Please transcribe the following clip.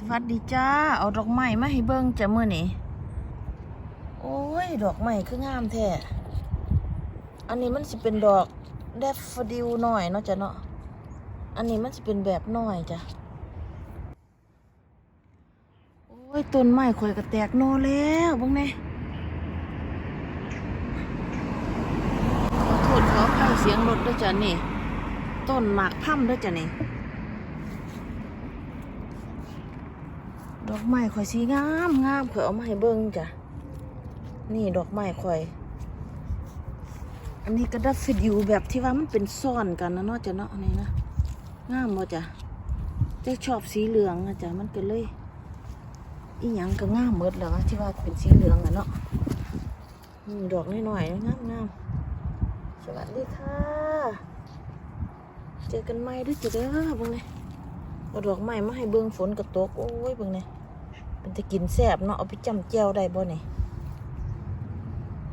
สวัสดีจ้า เอาดอกไม้มาให้เบิ่งจ้ะมื้อนี้โอ้ย ดอกไม้คืองามแท้ อันนี้มันสิเป็นดอกแดฟฟดิลหน่อยเนาะจ้ะเนาะ อันนี้มันสิเป็นแบบหน้อยจ้ะ โอ้ย ต้นไม้ข่อยก็แตกโนแล้วบิ่งแน่ขอโทษขออภัยเสียงรถด้วยจ้ะนี่ ต้นหมากพั่มด้วยจ้ะนี่ ดอกไม้ข่อยสีงามงามข่อยเอามาให้เบิ่งจ้ะ นี่ดอกไม้ข่อย อันนี้ก็ดัฟฟิดิวแบบที่ว่ามันเป็นซ่อนกันนะเนาะจ้ะเนาะนี่นะ งามบ่จ้ะเจะชอบสีเหลืองนะจ้ะมันก็เลย อีหยังก็งามหมดแล้วอะที่ว่าเป็นสีเหลืองอะเนาะอืมดอกน้อยๆงามงามสวัสดีค่ะ เจอกันใหม่ด้วยจ้ะเด้อบิ่งเลย เอาดอกไม้มาให้เบิ่งฝนก็ตก โอ้ยเบิ่งเลยเป็นจะกินแซ่บเนาะ เอาไปจำแจวได้บ่เนี่ย